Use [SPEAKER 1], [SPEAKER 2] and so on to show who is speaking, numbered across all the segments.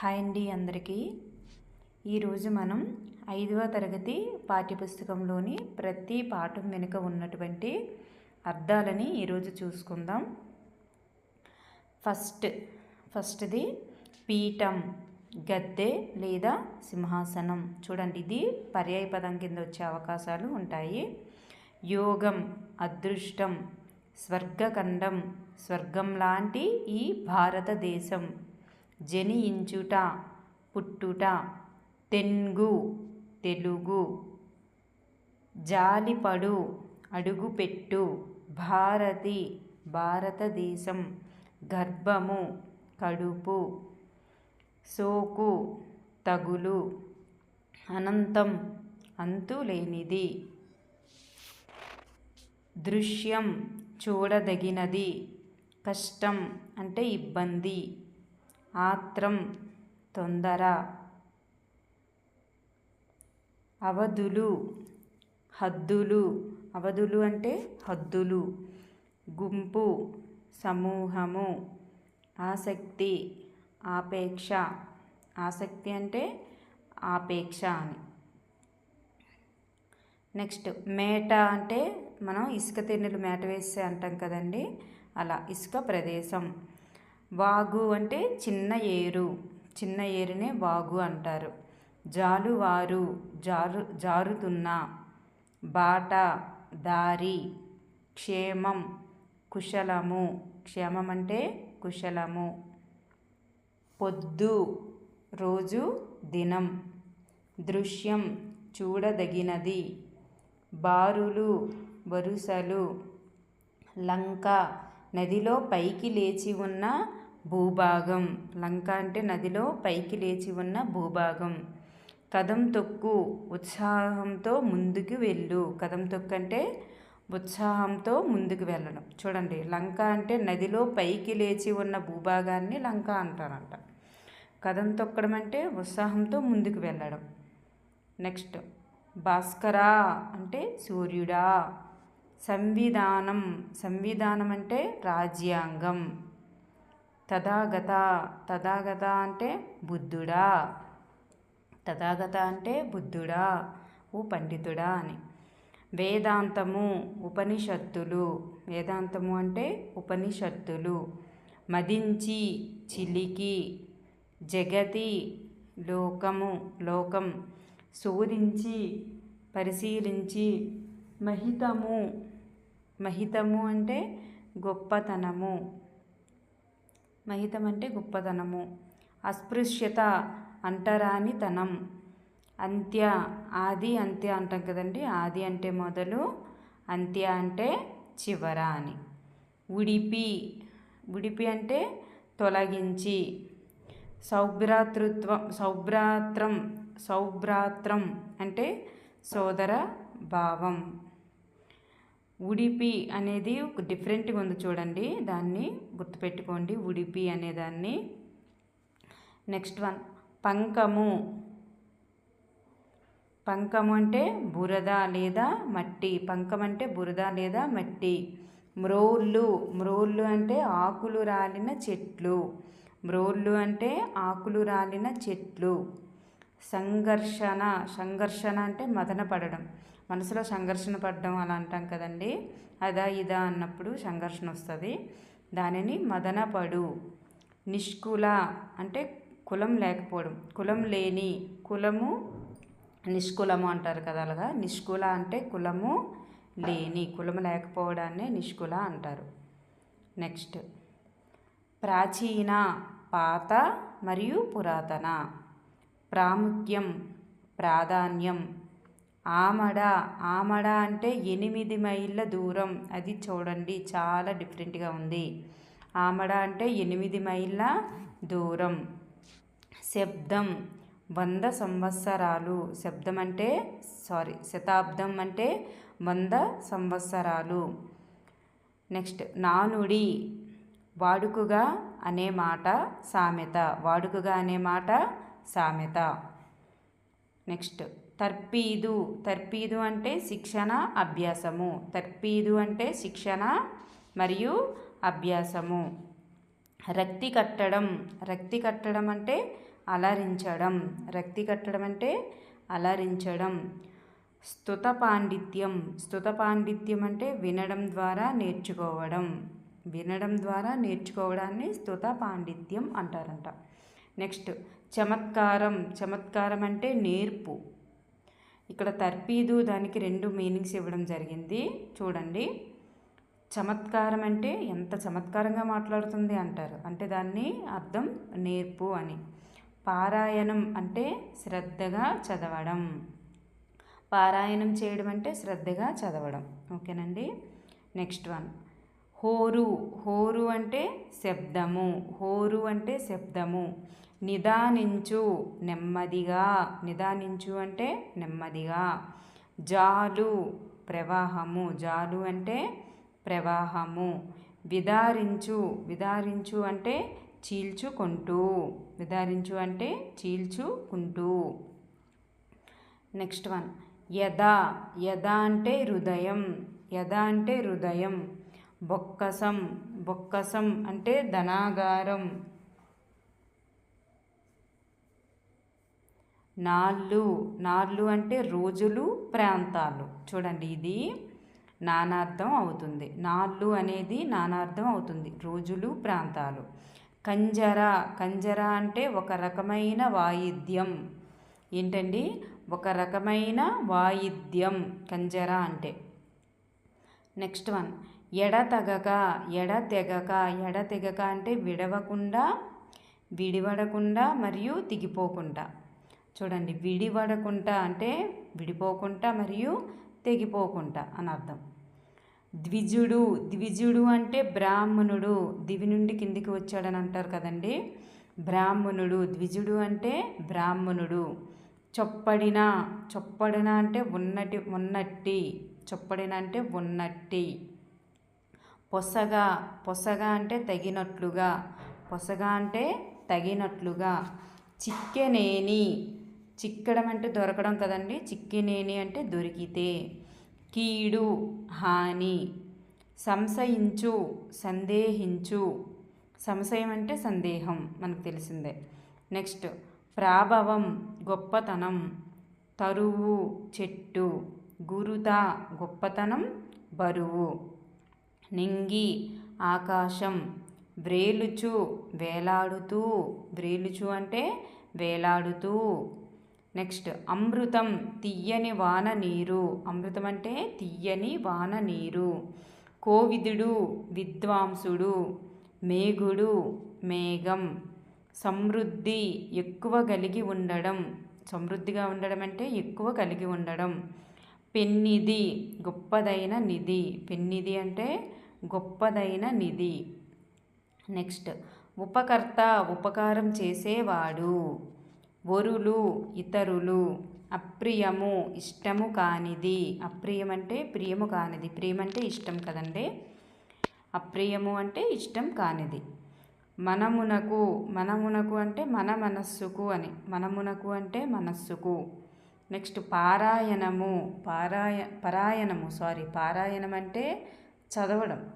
[SPEAKER 1] Hi అండి అందరికీ. ఈరోజు మనం ఐదవ తరగతి పాఠ్యపుస్తకంలోని ప్రతి పాఠం వెనుక ఉన్నటువంటి అర్థాలని ఈరోజు చూసుకుందాం. ఫస్ట్ ఫస్ట్ది పీఠం గద్దె లేదా సింహాసనం. చూడండి ఇది పర్యాయ పదం కింద వచ్చే అవకాశాలు ఉంటాయి. యోగం అదృష్టం స్వర్గఖండం స్వర్గం లాంటి ఈ భారతదేశం. జనించుట పుట్టుట తెంగు తెలుగు జాలిపడు అడుగుపెట్టు భారతి భారతదేశం గర్భము కడుపు సోకు తగులు అనంతం అంతులేనిది దృశ్యం చూడదగినది కష్టం అంటే ఇబ్బంది. ఆత్రం తొందర. అవధులు హద్దులు. అవధులు అంటే హద్దులు. గుంపు సమూహము. ఆసక్తి ఆపేక్ష. ఆసక్తి అంటే ఆపేక్ష అని. నెక్స్ట్ మేట అంటే మనం ఇసుక తిన్నెలు మేట వేస్తే అంటాం కదండి. అలా ఇసుక ప్రదేశం. వాగు అంటే చిన్న ఏరు. చిన్న ఏరునే వాగు అంటారు. జాలువారు జారు జారుతున్న బాట దారి క్షేమం కుశలము. క్షేమం అంటే కుశలము. పొద్దు రోజు దినం. దృశ్యం చూడదగినది. బారులు వరుసలు. లంక నదిలో పైకి లేచి ఉన్న భూభాగం. లంక అంటే నదిలో పైకి లేచి ఉన్న భూభాగం. కదం తొక్కు ఉత్సాహంతో ముందుకు వెళ్ళు. కదం తొక్కు అంటే ఉత్సాహంతో ముందుకు వెళ్ళడం. చూడండి లంక అంటే నదిలో పైకి లేచి ఉన్న భూభాగాన్ని లంక అంటారంట. కథం తొక్కడం అంటే ఉత్సాహంతో ముందుకు వెళ్ళడం. నెక్స్ట్ భాస్కరా అంటే సూర్యుడా? సంవిధానం. సంవిధానం అంటే రాజ్యాంగం. తథాగత తథాగత అంటే బుద్ధుడా. తథాగత అంటే బుద్ధుడా. ఓ పండితుడా అని. వేదాంతము ఉపనిషత్తులు. వేదాంతము అంటే ఉపనిషత్తులు. మదించి చిలికి జగతి లోకము లోకం. శోధించి పరిశీలించి మహితము. మహితము అంటే గొప్పతనము. మహితం అంటే గొప్పతనము. అస్పృశ్యత అంటరానితనం. అంత్య ఆది అంత్య అంటాం కదండి. ఆది అంటే మొదలు అంత్య అంటే చివర అని. ఉడిపి ఉడిపి అంటే తొలగించి. సౌభ్రాతృత్వం సౌభ్రాత్రం సౌభ్రాత్రం అంటే సోదర భావం. ఉడిపి అనేది ఒక డిఫరెంట్గా ఉంది చూడండి. దాన్ని గుర్తుపెట్టుకోండి. ఉడిపి అనేదాన్ని నెక్స్ట్ వన్ పంకము. పంకము అంటే బురద లేదా మట్టి. పంకం అంటే బురద లేదా మట్టి. మ్రోళ్ళు. మ్రోళ్ళు అంటే ఆకులు రాలిన చెట్లు. మ్రోళ్ళు అంటే ఆకులు రాలిన చెట్లు. సంఘర్షణ. సంఘర్షణ అంటే మదన పడడం. మనసులో సంఘర్షణ పడడం అలా అంటాం కదండి. అదా ఇదా అన్నప్పుడు సంఘర్షణ వస్తుంది. దానిని మదనపడు నిష్కుల అంటే కులం లేకపోవడం. కులం లేని కులము నిష్కులము అంటారు కదా అలాగా. నిష్కుల అంటే కులము లేని కులము లేకపోవడాన్ని నిష్కుల అంటారు. నెక్స్ట్. ప్రాచీన పాత మరియు పురాతన. ప్రాముఖ్యం ప్రాధాన్యం ఆమడ ఆమడ అంటే ఎనిమిది మైళ్ళ దూరం. అది చూడండి చాలా డిఫరెంట్గా ఉంది. ఆమడ అంటే ఎనిమిది మైళ్ళ దూరం. శబ్దం వంద సంవత్సరాలు. శబ్దం అంటే సారీ శతాబ్దం అంటే వంద సంవత్సరాలు. నెక్స్ట్ నానుడి వాడుకగా అనే మాట సామెత. వాడుకగా అనే మాట సామెత. నెక్స్ట్ తర్పీదు. తర్పీదు అంటే శిక్షణ అభ్యాసము. తర్పీదు అంటే శిక్షణ మరియు అభ్యాసము. రక్తి కట్టడం. రక్తి కట్టడం అంటే అలరించడం. రక్తి కట్టడం అంటే అలరించడం. స్తుత పాండిత్యం. స్తుత పాండిత్యం అంటే వినడం ద్వారా నేర్చుకోవడం. వినడం ద్వారా నేర్చుకోవడాన్ని స్తుత పాండిత్యం అంటారంట. నెక్స్ట్ చమత్కారం. చమత్కారం అంటే నేర్పు. ఇక్కడ తర్పీదు దానికి రెండు మీనింగ్స్ ఇవ్వడం జరిగింది. చూడండి. చమత్కారం అంటే ఎంత చమత్కారంగా మాట్లాడుతుంది అంటారు. అంటే దాన్ని అర్థం నేర్పు అని. పారాయణం అంటే శ్రద్ధగా చదవడం. పారాయణం చేయడం అంటే శ్రద్ధగా చదవడం. ఓకేనండి? Next one. హోరు. హోరు అంటే శబ్దము. హోరు అంటే శబ్దము. నిదానించు నెమ్మదిగా. నిదానించు అంటే నెమ్మదిగా. జాలు ప్రవాహము. జాలు అంటే ప్రవాహము. విదారించు. విదారించు అంటే చీల్చుకుంటూ. విదారించు అంటే చీల్చుకుంటూ. Next one. యదా యదా అంటే హృదయం. యదా అంటే హృదయం. బొక్కసం. బొక్కసం అంటే ధనాగారం. నాళ్ళు. నాళ్ళు అంటే రోజులు ప్రాంతాలు. చూడండి ఇది నానార్థం అవుతుంది. నాళ్ళు అనేది నానార్థం అవుతుంది. రోజులు ప్రాంతాలు. కంజర. కంజర అంటే ఒక రకమైన వాయిద్యం. ఏంటండి? ఒక రకమైన వాయిద్యం. కంజర అంటే. Next one. ఎడతెగక ఎడతెగక ఎడతెగక అంటే విడవకుండా విడివడకుండా మరియు తిగిపోకుండా. చూడండి విడివడకుండా అంటే విడిపోకుండా మరియు తెగిపోకుండా అని అర్థం. ద్విజుడు ద్విజుడు అంటే బ్రాహ్మణుడు దివి నుండి కిందికి వచ్చాడని అంటారు కదండి. బ్రాహ్మణుడు ద్విజుడు అంటే బ్రాహ్మణుడు. చొప్పడిన చొప్పడిన అంటే ఉన్నటి ఉన్నట్టి చొప్పడిన అంటే ఉన్నట్టి. పొసగా పొసగా అంటే తగినట్లుగా పొసగా అంటే తగినట్లుగా. చిక్కెనేని చిక్కడం అంటే దొరకడం కదండి. చిక్కినేని అంటే దొరికితే. కీడు హాని సంశయించు సందేహించు. సంశయం అంటే సందేహం మనకు తెలిసిందే. నెక్స్ట్ ప్రాభవం గొప్పతనం తరువు చెట్టు గురుత గొప్పతనం బరువు. నింగి ఆకాశం వ్రేలుచు వేలాడుతూ. వ్రేలుచు అంటే వేలాడుతూ. నెక్స్ట్ అమృతం తీయని వాన నీరు అమృతం అంటే తీయని వాన నీరు కోవిదుడు విద్వాంసుడు మేఘుడు మేఘం. సమృద్ధి ఎక్కువ కలిగి ఉండడం. సమృద్ధిగా ఉండడం అంటే ఎక్కువ కలిగి ఉండడం. పెన్నిధి గొప్పదైన నిధి. పెన్నిధి అంటే గొప్పదైన నిధి. నెక్స్ట్ ఉపకర్త ఉపకారం చేసేవాడు. వరులు ఇతరులు అప్రియము ఇష్టము కానిది. అప్రియం అంటే ప్రియము కానిది. ప్రియం అంటే ఇష్టం కదండి? అప్రియము అంటే ఇష్టం కానిది. మనమునకు మనమునకు అంటే మన మనస్సుకు అని. మనమునకు అంటే మనస్సుకు. నెక్స్ట్ పారాయణము పారాయ పరాయణము సారీ పారాయణం అంటే చదవడం.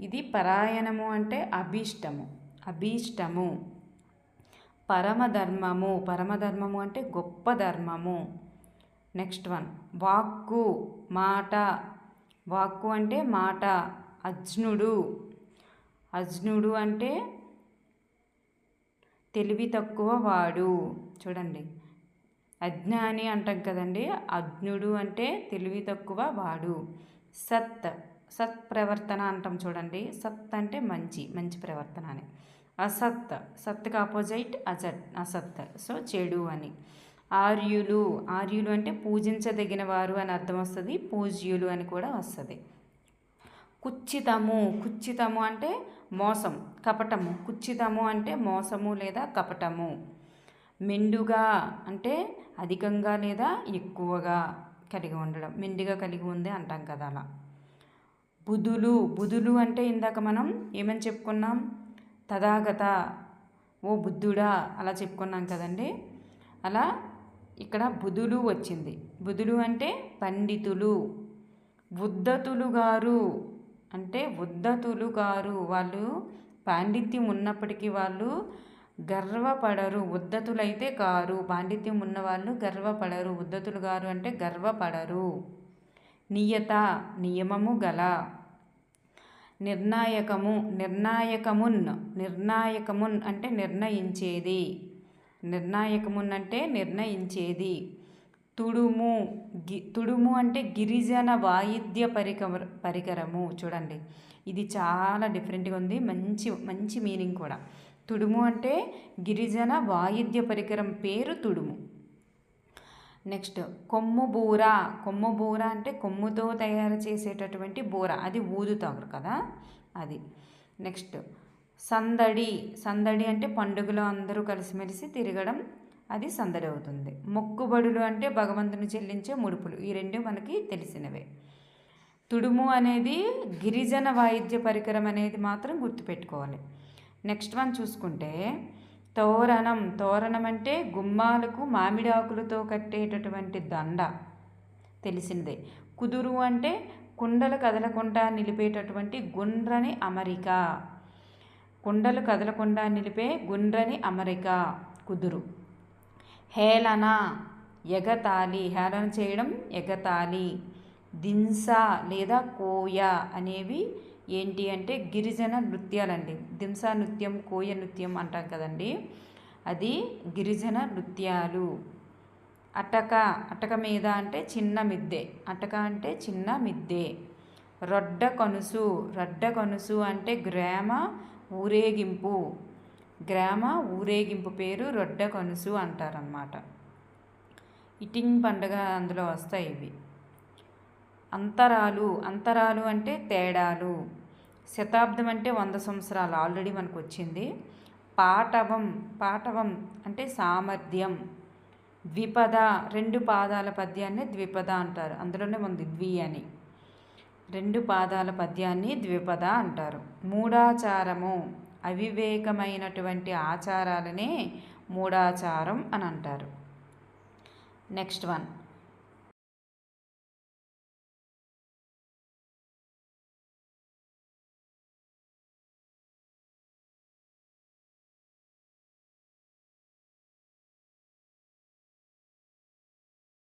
[SPEAKER 1] ఇది పరాయణము అంటే అభీష్టము. అభీష్టము. పరమధర్మము. పరమధర్మము అంటే గొప్ప ధర్మము నెక్స్ట్ వన్. వాక్కు మాట. వాక్కు అంటే మాట. అజ్నుడు అజ్నుడు అంటే తెలివి తక్కువ వాడు. చూడండి. అజ్ఞాని అంటాం కదండి. అజ్ఞుడు అంటే తెలివి తక్కువ వాడు. సత్. సత్ ప్రవర్తన అంటాం చూడండి. సత్ అంటే మంచి. మంచి ప్రవర్తన అని. అసత్ సత్కి ఆపోజిట్ అజట్ అసత్. సో చెడు అని. ఆర్యులు ఆర్యులు అంటే పూజించదగిన వారు అని అర్థం వస్తుంది పూజ్యులు అని కూడా వస్తుంది. కుచ్చితము కుచ్చితము అంటే మోసం కపటము. కుచ్చితము అంటే మోసము లేదా కపటము. మెండుగా అంటే అధికంగా లేదా ఎక్కువగా కలిగి ఉండడం. మెండుగా కలిగి ఉంది అంటాం కదా అలా. బుధులు బుధులు అంటే ఇందాక మనం ఏమని చెప్పుకున్నాం? తథాగత ఓ బుద్ధుడా అలా చెప్పుకున్నాం కదండి. అలా ఇక్కడ బుధులు వచ్చింది. బుధులు అంటే పండితులు. ఉద్దతులు గారు అంటే ఉద్దతులు గారు. వాళ్ళు పాండిత్యం ఉన్నప్పటికీ వాళ్ళు గర్వపడరు. ఉద్దతులైతే కారు. పాండిత్యం ఉన్నవాళ్ళు గర్వపడరు. ఉద్దతులు గారు అంటే గర్వపడరు. నియత నియమము గల నిర్ణాయకము నిర్ణాయకమున్ నిర్ణాయకమున్ అంటే నిర్ణయించేది. నిర్ణాయకమున్ అంటే నిర్ణయించేది. తుడుము గి తుడుము అంటే గిరిజన వాయిద్య పరికర పరికరము. చూడండి ఇది చాలా డిఫరెంట్గా ఉంది. మంచి మంచి మీనింగ్ కూడా. తుడుము అంటే గిరిజన వాయిద్య పరికరం పేరు తుడుము. నెక్స్ట్ కొమ్ము బూర. కొమ్ము బూర అంటే కొమ్ముతో తయారు చేసేటటువంటి బూర. అది ఊదుతారు కదా? అది. నెక్స్ట్ సందడి. సందడి అంటే పండుగలో అందరూ కలిసిమెలిసి తిరగడం. అది సందడి అవుతుంది. మొక్కుబడులు అంటే భగవంతుని చెల్లించే ముడుపులు. ఈ రెండు మనకి తెలిసినవే. తుడుము అనేది గిరిజన వాయిద్య పరికరం అనేది మాత్రం గుర్తుపెట్టుకోవాలి. నెక్స్ట్ వన్ చూసుకుంటే తోరణం. తోరణం అంటే గుమ్మాలకు మామిడి ఆకులతో కట్టేటటువంటి దండ. తెలిసిందే. కుదురు అంటే కుండలు కదలకుండా నిలిపేటటువంటి గుండ్రని అమరిక. కుండలు కదలకుండా నిలిపే గుండ్రని అమరిక. కుదురు. హేళన ఎగతాళి. హేళన చేయడం ఎగతాళి. దింస లేదా కోయ అనేవి ఏంటి అంటే గిరిజన నృత్యాలండి. దింసా నృత్యం కోయ నృత్యం అంటాం కదండి. అది గిరిజన నృత్యాలు. అటక అటక మీద అంటే చిన్న మిద్దె. అటక అంటే చిన్న మిద్దె. రొడ్డ కనుసు. రొడ్డ కనుసు అంటే గ్రామ ఊరేగింపు. గ్రామ ఊరేగింపు పేరు రొడ్డ కనుసు అంటారనమాట ఇటింగ్ పండుగ అందులో వస్తాయి ఇవి. అంతరాలు. అంతరాలు అంటే తేడాలు. శతాబ్దం అంటే వంద సంవత్సరాలు ఆల్రెడీ మనకు వచ్చింది పాటవం పాటవం అంటే సామర్థ్యం. ద్విపద రెండు పాదాల పద్యాన్ని ద్విపద అంటారు. అందులోనే ఉంది ద్వి అని. రెండు పాదాల పద్యాన్ని ద్విపద అంటారు. మూడాచారము అవివేకమైనటువంటి ఆచారాలనే మూడాచారం అని అంటారు. Next one.